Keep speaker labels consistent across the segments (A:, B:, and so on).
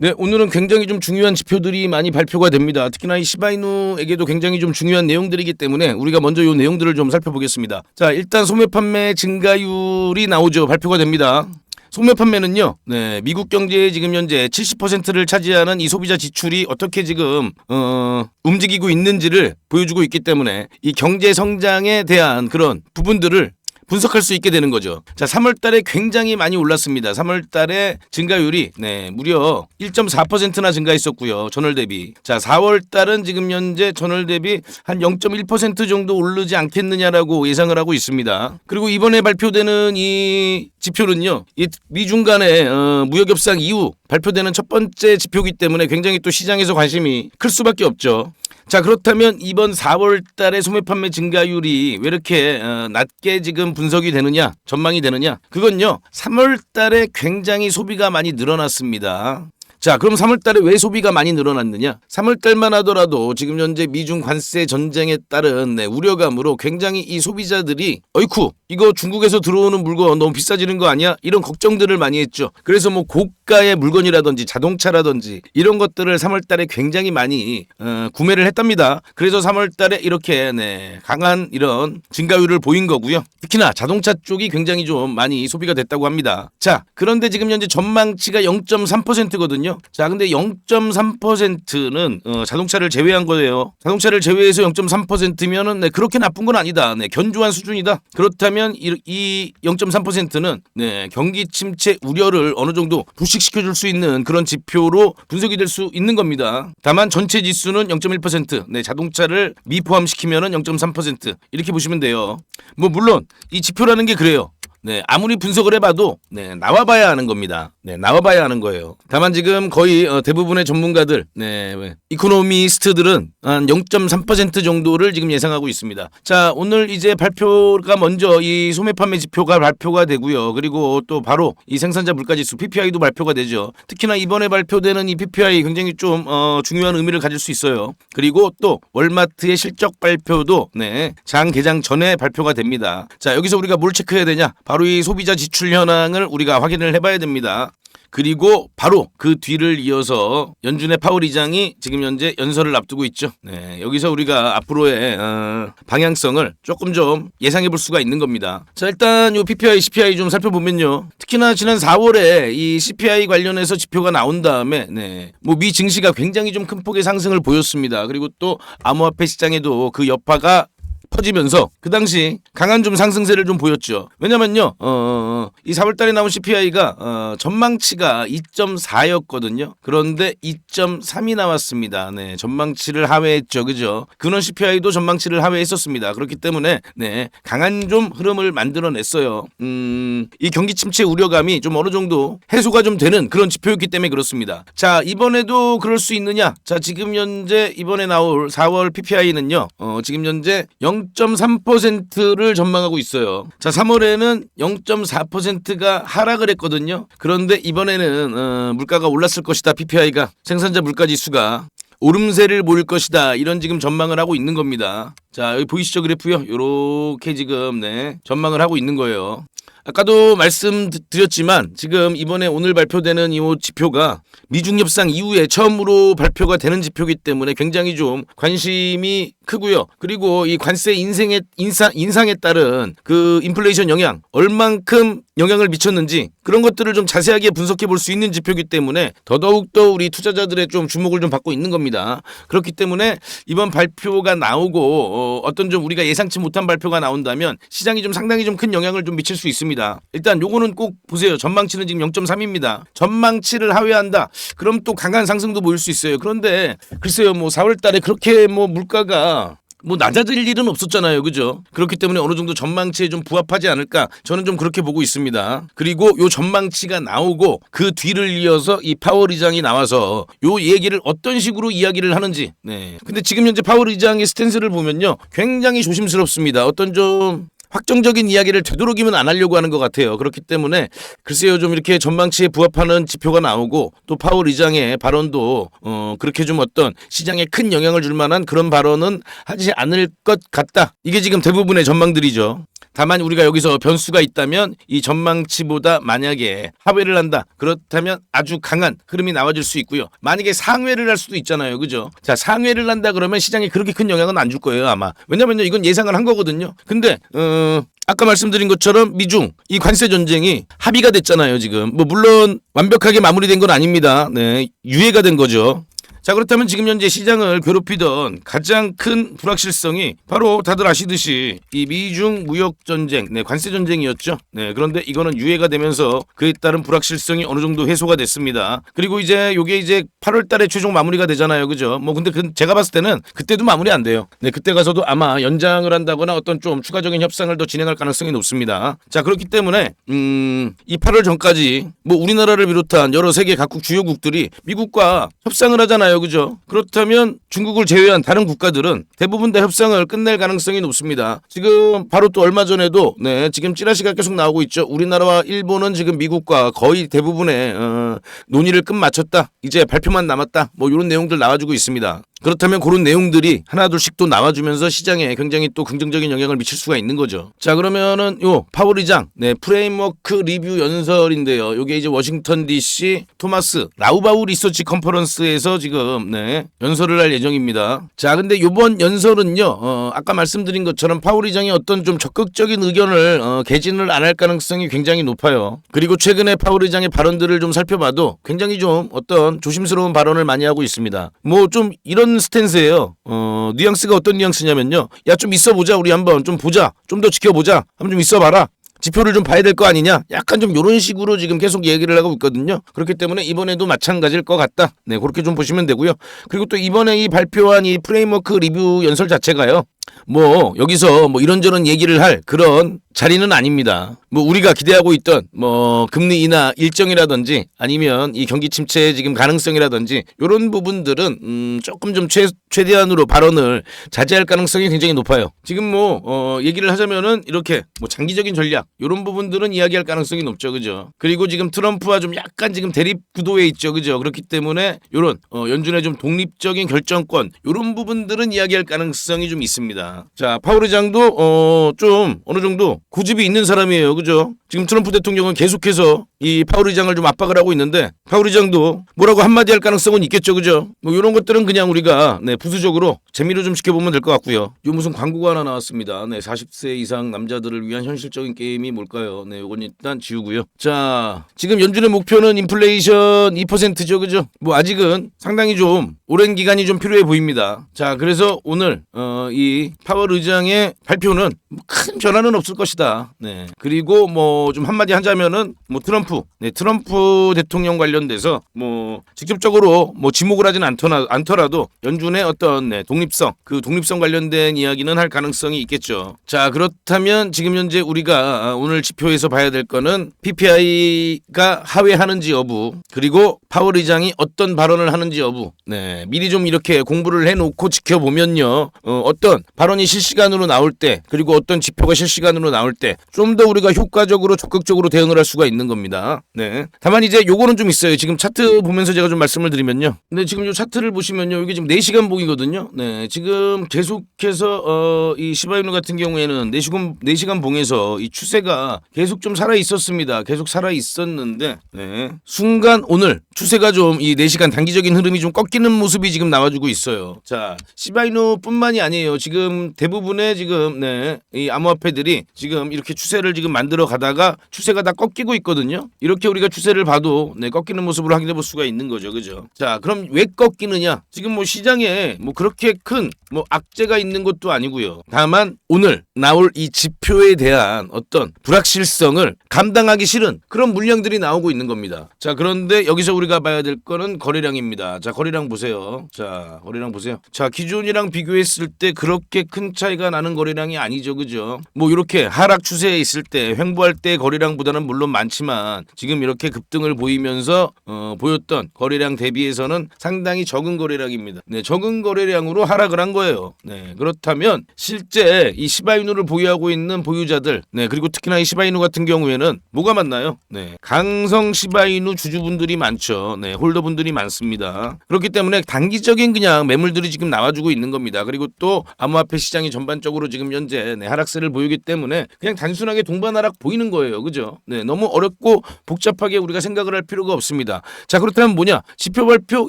A: 네, 오늘은 굉장히 좀 중요한 지표들이 많이 발표가 됩니다. 특히나 이 시바이누에게도 굉장히 좀 중요한 내용들이기 때문에 우리가 먼저 이 내용들을 좀 살펴보겠습니다. 자, 일단 소매 판매 증가율이 나오죠. 발표가 됩니다. 소매 판매는요, 네, 미국 경제의 지금 현재 70%를 차지하는 이 소비자 지출이 어떻게 지금, 어, 움직이고 있는지를 보여주고 있기 때문에 이 경제 성장에 대한 그런 부분들을 분석할 수 있게 되는 거죠. 자, 3월 달에 굉장히 많이 올랐습니다. 3월 달에 증가율이 네, 무려 1.4%나 증가했었고요. 전월 대비. 자, 4월 달은 지금 현재 전월 대비 한 0.1% 정도 오르지 않겠느냐라고 예상을 하고 있습니다. 그리고 이번에 발표되는 이 지표는요. 이 미중 간의 어, 무역 협상 이후 발표되는 첫 번째 지표이기 때문에 굉장히 또 시장에서 관심이 클 수밖에 없죠. 자 그렇다면 이번 4월 달에 소매 판매 증가율이 왜 이렇게 어, 낮게 지금 분석이 되느냐 전망이 되느냐 그건요 3월 달에 굉장히 소비가 많이 늘어났습니다. 자, 그럼 3월 달에 왜 소비가 많이 늘어났느냐? 3월 달만 하더라도 지금 현재 미중 관세 전쟁에 따른 네, 우려감으로 굉장히 이 소비자들이 어이쿠 이거 중국에서 들어오는 물건 너무 비싸지는 거 아니야? 이런 걱정들을 많이 했죠. 그래서 뭐 고 가의 물건이라든지 자동차라든지 이런 것들을 3월 달에 굉장히 많이 어, 구매를 했답니다. 그래서 3월 달에 이렇게 네, 강한 이런 증가율을 보인 거고요. 특히나 자동차 쪽이 굉장히 좀 많이 소비가 됐다고 합니다. 자, 그런데 지금 현재 전망치가 0.3%거든요. 자, 근데 0.3%는 어, 자동차를 제외한 거예요. 자동차를 제외해서 0.3%면은 네, 그렇게 나쁜 건 아니다. 네, 견조한 수준이다. 그렇다면 이, 이 0.3%는 네, 경기 침체 우려를 어느 정도 부식 시켜 줄 수 있는 그런 지표로 분석이 될 수 있는 겁니다. 다만 전체 지수는 0.1%, 네, 자동차를 미포함시키면은 0.3% 이렇게 보시면 돼요. 뭐 물론 이 지표라는 게 그래요. 네, 아무리 분석을 해봐도 네, 나와봐야 하는 겁니다. 네, 나와봐야 하는 거예요. 다만 지금 거의 어, 대부분의 전문가들, 네, 왜, 이코노미스트들은 한 0.3% 정도를 지금 예상하고 있습니다. 자, 오늘 이제 발표가 먼저 이 소매 판매 지표가 발표가 되고요. 그리고 또 바로 이 생산자 물가 지수 PPI도 발표가 되죠. 특히나 이번에 발표되는 이 PPI 굉장히 좀 어, 중요한 의미를 가질 수 있어요. 그리고 또 월마트의 실적 발표도 네, 장 개장 전에 발표가 됩니다. 자, 여기서 우리가 뭘 체크해야 되냐? 바로 이 소비자 지출 현황을 우리가 확인을 해봐야 됩니다. 그리고 바로 그 뒤를 이어서 연준의 파월 의장이 지금 현재 연설을 앞두고 있죠. 네, 여기서 우리가 앞으로의 어, 방향성을 조금 좀 예상해 볼 수가 있는 겁니다. 자, 일단 요 PPI, CPI 좀 살펴보면요. 특히나 지난 4월에 이 CPI 관련해서 지표가 나온 다음에 네, 뭐 미 증시가 굉장히 좀 큰 폭의 상승을 보였습니다. 그리고 또 암호화폐 시장에도 그 여파가 퍼지면서 그 당시 강한 좀 상승세를 좀 보였죠. 왜냐면요, 어, 어, 이 4월달에 나온 CPI가 어, 전망치가 2.4였거든요. 그런데 2.3이 나왔습니다. 네, 전망치를 하회했죠, 그죠? 근원 CPI도 전망치를 하회했었습니다. 그렇기 때문에 네, 강한 좀 흐름을 만들어냈어요. 음, 이 경기 침체 우려감이 좀 어느 정도 해소가 좀 되는 그런 지표였기 때문에 그렇습니다. 자, 이번에도 그럴 수 있느냐? 자, 지금 현재 이번에 나올 4월 PPI는요, 어, 지금 현재 0.3%를 전망하고 있어요. 자, 3월에는 0.4%가 하락을 했거든요. 그런데 이번에는 어, 물가가 올랐을 것이다. PPI가 생산자 물가 지수가 오름세를 보일 것이다. 이런 지금 전망을 하고 있는 겁니다. 자, 여기 보이시죠 그래프요? 요렇게 지금 네, 전망을 하고 있는 거예요. 아까도 말씀드렸지만 지금 이번에 오늘 발표되는 이 지표가 미중 협상 이후에 처음으로 발표가 되는 지표이기 때문에 굉장히 좀 관심이 크고요. 그리고 이 관세 인생의 인상 인상에 따른 그 인플레이션 영향 얼만큼 영향을 미쳤는지 그런 것들을 좀 자세하게 분석해 볼 수 있는 지표이기 때문에 더더욱 더 우리 투자자들의 좀 주목을 좀 받고 있는 겁니다. 그렇기 때문에 이번 발표가 나오고 어, 어떤 좀 우리가 예상치 못한 발표가 나온다면 시장이 좀 상당히 좀 큰 영향을 좀 미칠 수 있습니다. 일단 요거는 꼭 보세요. 전망치는 지금 0.3입니다. 전망치를 하회한다. 그럼 또 강한 상승도 보일 수 있어요. 그런데 글쎄요. 뭐 4월 달에 그렇게 뭐 물가가 뭐 낮아질 일은 없었잖아요. 그죠? 그렇기 때문에 어느 정도 전망치에 좀 부합하지 않을까? 저는 좀 그렇게 보고 있습니다. 그리고 요 전망치가 나오고 그 뒤를 이어서 이 파월 의장이 나와서 요 얘기를 어떤 식으로 이야기를 하는지. 네. 근데 지금 현재 파월 의장의 스탠스를 보면요. 굉장히 조심스럽습니다. 어떤 좀 확정적인 이야기를 되도록이면 안 하려고 하는 것 같아요. 그렇기 때문에 글쎄요 좀 이렇게 전망치에 부합하는 지표가 나오고 또 파월 의장의 발언도 어 그렇게 좀 어떤 시장에 큰 영향을 줄 만한 그런 발언은 하지 않을 것 같다. 이게 지금 대부분의 전망들이죠. 다만 우리가 여기서 변수가 있다면 이 전망치보다 만약에 하회를 한다. 그렇다면 아주 강한 흐름이 나와줄 수 있고요. 만약에 상회를 할 수도 있잖아요. 그죠? 자, 상회를 한다 그러면 시장에 그렇게 큰 영향은 안 줄 거예요, 아마. 왜냐면요. 이건 예상을 한 거거든요. 근데 어 아까 말씀드린 것처럼 미중 이 관세 전쟁이 합의가 됐잖아요, 지금. 뭐 물론 완벽하게 마무리된 건 아닙니다. 네. 유예가 된 거죠. 자 그렇다면 지금 현재 시장을 괴롭히던 가장 큰 불확실성이 바로 다들 아시듯이 이 미중 무역 전쟁, 네 관세 전쟁이었죠. 네 그런데 이거는 유예가 되면서 그에 따른 불확실성이 어느 정도 해소가 됐습니다. 그리고 이제 요게 이제 8월달에 최종 마무리가 되잖아요, 그죠? 뭐 근데 그 제가 봤을 때는 그때도 마무리 안 돼요. 네 그때 가서도 아마 연장을 한다거나 어떤 좀 추가적인 협상을 더 진행할 가능성이 높습니다. 자 그렇기 때문에 음이 8월 전까지 뭐 우리나라를 비롯한 여러 세계 각국 주요국들이 미국과 협상을 하잖아요. 그죠? 그렇다면 중국을 제외한 다른 국가들은 대부분 다 협상을 끝낼 가능성이 높습니다. 지금 바로 또 얼마 전에도 네, 지금 찌라시가 계속 나오고 있죠. 우리나라와 일본은 지금 미국과 거의 대부분의 어, 논의를 끝마쳤다. 이제 발표만 남았다. 뭐 이런 내용들 나와주고 있습니다. 그렇다면 그런 내용들이 하나둘씩 또 나와주면서 시장에 굉장히 또 긍정적인 영향을 미칠 수가 있는 거죠. 자 그러면은 요 파월의장 네 프레임워크 리뷰 연설인데요. 요게 이제 워싱턴 DC 토마스 라우바우 리서치 컨퍼런스에서 지금 네 연설을 할 예정입니다. 자 근데 요번 연설은요 어, 아까 말씀드린 것처럼 파월의장이 어떤 좀 적극적인 의견을 어, 개진을 안 할 가능성이 굉장히 높아요. 그리고 최근에 파월의장의 발언들을 좀 살펴봐도 굉장히 좀 어떤 조심스러운 발언을 많이 하고 있습니다. 뭐 좀 이런 스탠스예요. 어, 뉘앙스가 어떤 뉘앙스냐면요. 야 좀 있어 보자. 우리 한번 좀 보자. 좀 더 지켜보자. 한번 좀 있어 봐라. 지표를 좀 봐야 될 거 아니냐? 약간 좀 이런 식으로 지금 계속 얘기를 하고 있거든요. 그렇기 때문에 이번에도 마찬가지일 것 같다. 네, 그렇게 좀 보시면 되고요. 그리고 또 이번에 이 발표한 이 프레임워크 리뷰 연설 자체가요. 뭐 여기서 뭐 이런저런 얘기를 할 그런 자리는 아닙니다. 뭐 우리가 기대하고 있던 뭐 금리 인하 일정이라든지 아니면 이 경기 침체의 지금 가능성이라든지 이런 부분들은 음 조금 좀 최, 최대한으로 발언을 자제할 가능성이 굉장히 높아요. 지금 뭐 어, 얘기를 하자면은 이렇게 뭐 장기적인 전략 이런 부분들은 이야기할 가능성이 높죠, 그죠? 그리고 지금 트럼프와 좀 약간 지금 대립 구도에 있죠, 그죠? 그렇기 때문에 이런 어, 연준의 좀 독립적인 결정권 이런 부분들은 이야기할 가능성이 좀 있습니다. 자, 파월 의장도 어, 좀 어느 정도 고집이 있는 사람이에요, 그죠? 지금 트럼프 대통령은 계속해서 이 파월 의장을 좀 압박을 하고 있는데 파월 의장도 뭐라고 한마디 할 가능성은 있겠죠, 그죠? 뭐 이런 것들은 그냥 우리가 네, 부수적으로 재미로 좀 지켜보면 될 것 같고요. 요 무슨 광고가 하나 나왔습니다. 네, 40세 이상 남자들을 위한 현실적인 게임이 뭘까요? 네, 이건 일단 지우고요. 자, 지금 연준의 목표는 인플레이션 2%죠, 그죠? 뭐 아직은 상당히 좀 오랜 기간이 좀 필요해 보입니다. 자, 그래서 오늘 어, 이 파월 의장의 발표는 뭐큰 변화는 없을 것이다. 네, 그리고 뭐 좀 한마디 하자면은 뭐 트럼프, 네, 트럼프 대통령 관련돼서 뭐 직접적으로 뭐 지목을 하진 않더라, 않더라도 연준의 어떤 네, 독립성, 그 독립성 관련된 이야기는 할 가능성이 있겠죠. 자, 그렇다면 지금 현재 우리가 오늘 지표에서 봐야 될 거는 PPI가 하회하는지 여부, 그리고 파월 의장이 어떤 발언을 하는지 여부. 네, 미리 좀 이렇게 공부를 해놓고 지켜보면요, 어, 어떤 발언이 실시간으로 나올 때, 그리고 어떤 지표가 실시간으로 나올 때, 좀 더 우리가 효과적으로 적극적으로 대응을 할 수가 있는 겁 니다. 네. 다만 이제 요거는 좀 있어요. 지금 차트 보면서 제가 좀 말씀을 드리면요. 근데 지금 요 차트를 보시면요. 이게 지금 4시간 봉이거든요. 네. 지금 계속해서 어, 이 시바이누 같은 경우에는 4시간 4시간 봉에서 이 추세가 계속 좀 살아 있었습니다. 계속 살아 있었는데 네. 순간 오늘 추세가 좀 이 4시간 단기적인 흐름이 좀 꺾이는 모습이 지금 나와주고 있어요. 자, 시바이누뿐만이 아니에요. 지금 대부분의 지금 네, 이 암호화폐들이 지금 이렇게 추세를 지금 만들어 가다가 추세가 다 꺾이고 있거든요. 이렇게 우리가 추세를 봐도 네, 꺾이는 모습을 확인해 볼 수가 있는 거죠. 그죠? 자, 그럼 왜 꺾이느냐? 지금 뭐 시장에 뭐 그렇게 큰 뭐 악재가 있는 것도 아니고요. 다만 오늘 나올 이 지표에 대한 어떤 불확실성을 감당하기 싫은 그런 물량들이 나오고 있는 겁니다. 자, 그런데 여기서 우리가 봐야 될 거는 거래량입니다. 자, 거래량 보세요. 자, 거래량 보세요. 자, 기존이랑 비교했을 때 그렇게 큰 차이가 나는 거래량이 아니죠. 그죠? 뭐 이렇게 하락 추세에 있을 때 횡보할 때 거래량보다는 물론 많지만 있지만 지금 이렇게 급등을 보이면서 어, 보였던 거래량 대비해서는 상당히 적은 거래량입니다. 네, 적은 거래량으로 하락을 한 거예요. 네, 그렇다면 실제 이 시바이누를 보유하고 있는 보유자들, 네, 그리고 특히나 이 시바이누 같은 경우에는 뭐가 맞나요? 네, 강성 시바이누 주주분들이 많죠. 네, 홀더분들이 많습니다. 그렇기 때문에 단기적인 그냥 매물들이 지금 나와주고 있는 겁니다. 그리고 또 암호화폐 시장이 전반적으로 지금 현재 네, 하락세를 보이기 때문에 그냥 단순하게 동반 하락 보이는 거예요. 그죠? 네, 너무 어렵고 복잡하게 우리가 생각을 할 필요가 없습니다. 자, 그렇다면 뭐냐? 지표 발표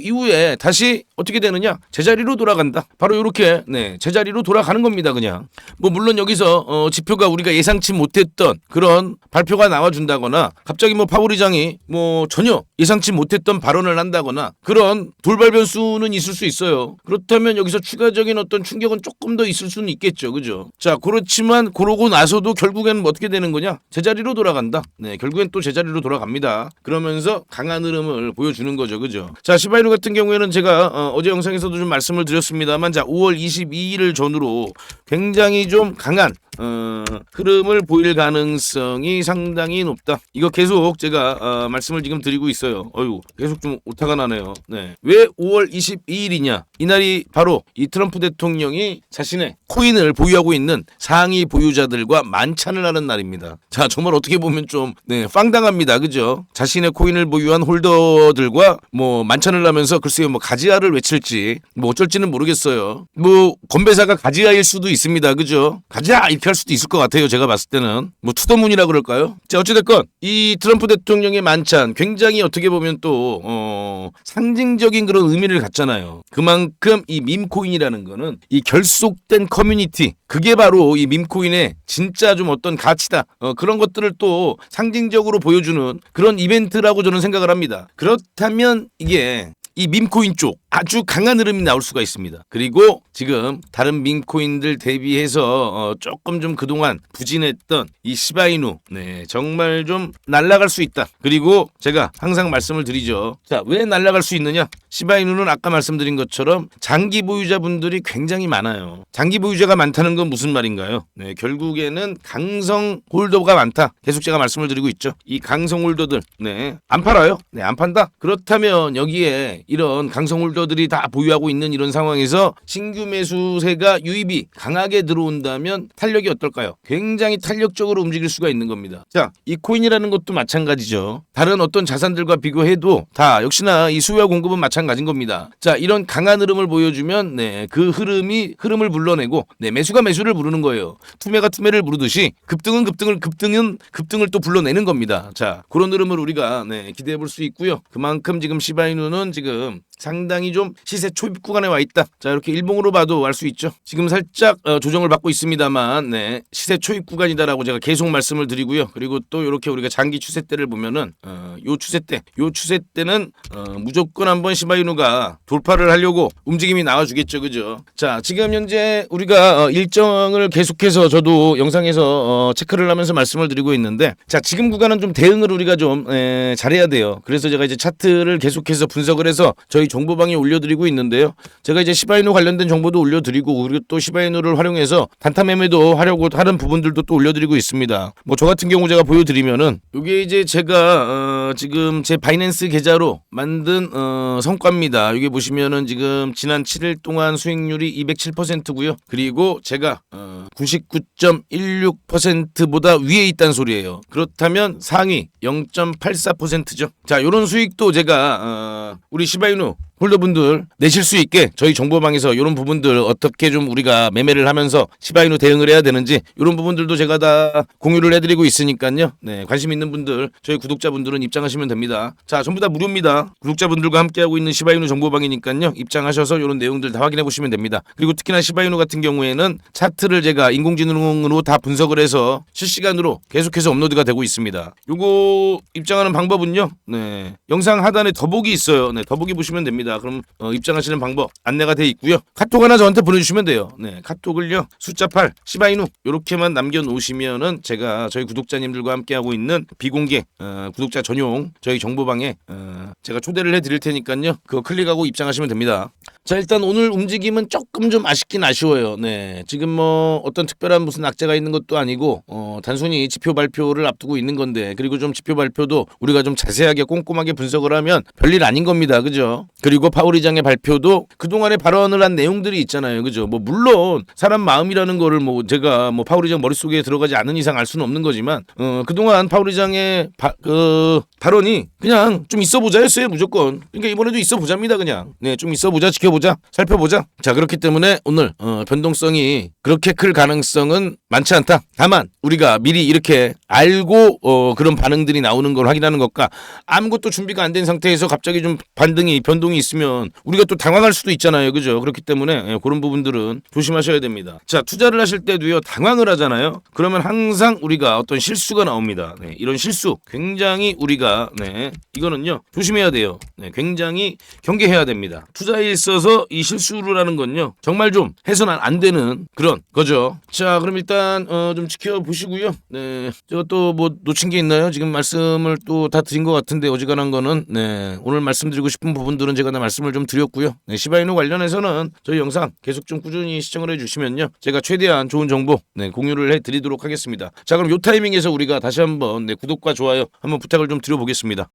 A: 이후에 다시 어떻게 되느냐? 제자리로 돌아간다. 바로 이렇게 네, 제자리로 돌아가는 겁니다. 그냥. 뭐 물론 여기서 어, 지표가 우리가 예상치 못했던 그런 발표가 나와준다거나 갑자기 뭐 파월의장이 뭐 전혀 예상치 못했던 발언을 한다거나 그런 돌발 변수는 있을 수 있어요. 그렇다면 여기서 추가적인 어떤 충격은 조금 더 있을 수는 있겠죠. 그죠? 자, 그렇지만 그러고 나서도 결국에는 뭐 어떻게 되는 거냐? 제자리로 돌아간다. 네, 결국엔 또 제자리 로 돌아갑니다. 그러면서 강한 흐름을 보여주는 거죠. 그죠? 자, 시바이누 같은 경우에는 제가 어, 제 영상에서도 좀 말씀을 드렸습니다만 자, 5월 22일을 전후로 굉장히 좀 강한 어, 흐름을 보일 가능성이 상당히 높다. 이거 계속 제가 어, 말씀을 지금 드리고 있어요. 어유 계속 좀 오타가 나네요. 네. 왜 5월 22일이냐? 이날이 바로 이 트럼프 대통령이 자신의 코인을 보유하고 있는 상위 보유자들과 만찬을 하는 날입니다. 자, 정말 어떻게 보면 좀 네, 빵당 합니다. 그죠? 자신의 코인을 보유한 홀더들과 뭐 만찬을 하면서 글쎄요, 뭐 가지아를 외칠지 뭐 어쩔지는 모르겠어요. 뭐 건배사가 가지아일 수도 있습니다. 그죠? 가지아 이렇게 할 수도 있을 것 같아요. 제가 봤을 때는 뭐 투더문이라 그럴까요? 자, 어찌됐건 이 트럼프 대통령의 만찬 굉장히 어떻게 보면 또 어, 상징적인 그런 의미를 갖잖아요. 그만큼 이 밈코인이라는 거는 이 결속된 커뮤니티 그게 바로 이 밈코인의 진짜 좀 어떤 가치다 어, 그런 것들을 또 상징적으로 보여주는 그런 이벤트라고 저는 생각을 합니다. 그렇다면 이게 이 밈코인 쪽 아주 강한 흐름이 나올 수가 있습니다. 그리고 지금 다른 밈코인들 대비해서 어, 조금 좀 그동안 부진했던 이 시바이누 네 정말 좀 날아갈 수 있다. 그리고 제가 항상 말씀을 드리죠. 자왜 날아갈 수 있느냐? 시바이누는 아까 말씀드린 것처럼 장기 보유자분들이 굉장히 많아요. 장기 보유자가 많다는 건 무슨 말인가요? 네 결국에는 강성 홀더가 많다. 계속 제가 말씀을 드리고 있죠. 이 강성 홀더들 네안 팔아요. 네안 판다. 그렇다면 여기에 이런 강성 홀더 들이 다 보유하고 있는 이런 상황에서 신규 매수세가 유입이 강하게 들어온다면 탄력이 어떨까요? 굉장히 탄력적으로 움직일 수가 있는 겁니다. 자, 이 코인이라는 것도 마찬가지죠. 다른 어떤 자산들과 비교해도 다 역시나 이 수요와 공급은 마찬가지인 겁니다. 자, 이런 강한 흐름을 보여주면 네, 그 흐름이 흐름을 불러내고 네, 매수가 매수를 부르는 거예요. 투매가 투매를 부르듯이 급등은 급등을 급등은 급등을 또 불러내는 겁니다. 자, 그런 흐름을 우리가 네, 기대해 볼 수 있고요. 그만큼 지금 시바이누는 지금 상당히 좀 시세 초입 구간에 와 있다. 자 이렇게 일봉으로 봐도 알 수 있죠. 지금 살짝 어, 조정을 받고 있습니다만 네, 시세 초입 구간이다라고 제가 계속 말씀을 드리고요. 그리고 또 이렇게 우리가 장기 추세대를 보면은 어, 요 추세대, 요 추세대는 어, 무조건 한번 시바이누가 돌파를 하려고 움직임이 나와주겠죠, 그죠? 자 지금 현재 우리가 어, 일정을 계속해서 저도 영상에서 어, 체크를 하면서 말씀을 드리고 있는데 자 지금 구간은 좀 대응을 우리가 좀 에, 잘해야 돼요. 그래서 제가 이제 차트를 계속해서 분석을 해서 저희 정보방에 올려드리고 있는데요. 제가 이제 시바이누 관련된 정보도 올려드리고 그리고 또 시바이누를 활용해서 단타 매매도 하려고 하는 부분들도 또 올려드리고 있습니다. 뭐 저 같은 경우 제가 보여드리면은 이게 이제 제가 어 지금 제 바이낸스 계좌로 만든 어 성과입니다. 여기 보시면은 지금 지난 7일 동안 수익률이 207%고요. 그리고 제가 어 99.16%보다 위에 있다는 소리예요. 그렇다면 상위 0.84%죠. 자, 요런 수익도 제가 어 우리 시바이누 홀더분들 내실 수 있게 저희 정보방에서 이런 부분들 어떻게 좀 우리가 매매를 하면서 시바이누 대응을 해야 되는지 이런 부분들도 제가 다 공유를 해드리고 있으니까요. 네 관심 있는 분들 저희 구독자분들은 입장 하시면 됩니다. 자 전부 다 무료입니다. 구독자분들과 함께하고 있는 시바이누 정보방이니까요. 입장하셔서 이런 내용들 다 확인해 보시면 됩니다. 그리고 특히나 시바이누 같은 경우에는 차트를 제가 인공지능으로 다 분석을 해서 실시간으로 계속해서 업로드가 되고 있습니다. 요거 입장하는 방법은요. 네 영상 하단에 더보기 있어요. 네 더보기 보시면 됩니다. 그럼 어, 입장하시는 방법 안내가 돼 있고요. 카톡 하나 저한테 보내주시면 돼요. 네, 카톡을요 숫자 8 시바이누 이렇게만 남겨 놓으시면은 제가 저희 구독자님들과 함께하고 있는 비공개 어, 구독자 전용 저희 정보방에 어, 제가 초대를 해드릴 테니까요. 그거 클릭하고 입장하시면 됩니다. 자 일단 오늘 움직임은 조금 좀 아쉽긴 아쉬워요. 네 지금 뭐 어떤 특별한 무슨 악재가 있는 것도 아니고 어, 단순히 지표 발표를 앞두고 있는 건데 그리고 좀 지표 발표도 우리가 좀 자세하게 꼼꼼하게 분석을 하면 별일 아닌 겁니다. 그죠? 그리고 파울이장의 발표도 그동안에 발언을 한 내용들이 있잖아요. 그죠? 뭐 물론 사람 마음이라는 거를 뭐 제가 뭐 파울이장 머릿속에 들어가지 않은 이상 알 수는 없는 거지만 어, 그동안 파울이장의 바, 그 발언이 그냥 좀 있어 보자였어요 무조건 그러니까 이번에도 있어 보자입니다 그냥 네 좀 있어 보자 지켜보자 살펴보자 자 그렇기 때문에 오늘 어, 변동성이 그렇게 클 가능성은 많지 않다. 다만 우리가 미리 이렇게 알고 어, 그런 반응들이 나오는 걸 확인하는 것과 아무것도 준비가 안 된 상태에서 갑자기 좀 반등이 변동이 있으면 우리가 또 당황할 수도 있잖아요. 그죠? 그렇기 때문에 예, 그런 부분들은 조심하셔야 됩니다. 자 투자를 하실 때도요 당황을 하잖아요. 그러면 항상 우리가 어떤 실수가 나옵니다. 네, 이런 실수 굉장히 우리가 네 이거는요 조심해야 돼요. 네, 굉장히 경계해야 됩니다. 투자에 있어서 이 실수를 하는 건요 정말 좀 해서는 안 되는 그런 거죠. 자 그럼 일단 어, 좀 지켜보시고요. 네 제가 또 뭐 놓친 게 있나요? 지금 말씀을 또 다 드린 것 같은데 어지간한 거는 네 오늘 말씀드리고 싶은 부분들은 제가 다 말씀을 좀 드렸고요. 네 시바이누 관련해서는 저희 영상 계속 좀 꾸준히 시청을 해주시면요 제가 최대한 좋은 정보 네 공유를 해드리도록 하겠습니다. 자 그럼 요 타이밍에서 우리가 다시 한번 네, 구독과 좋아요 한번 부탁을 좀 드려보겠습니다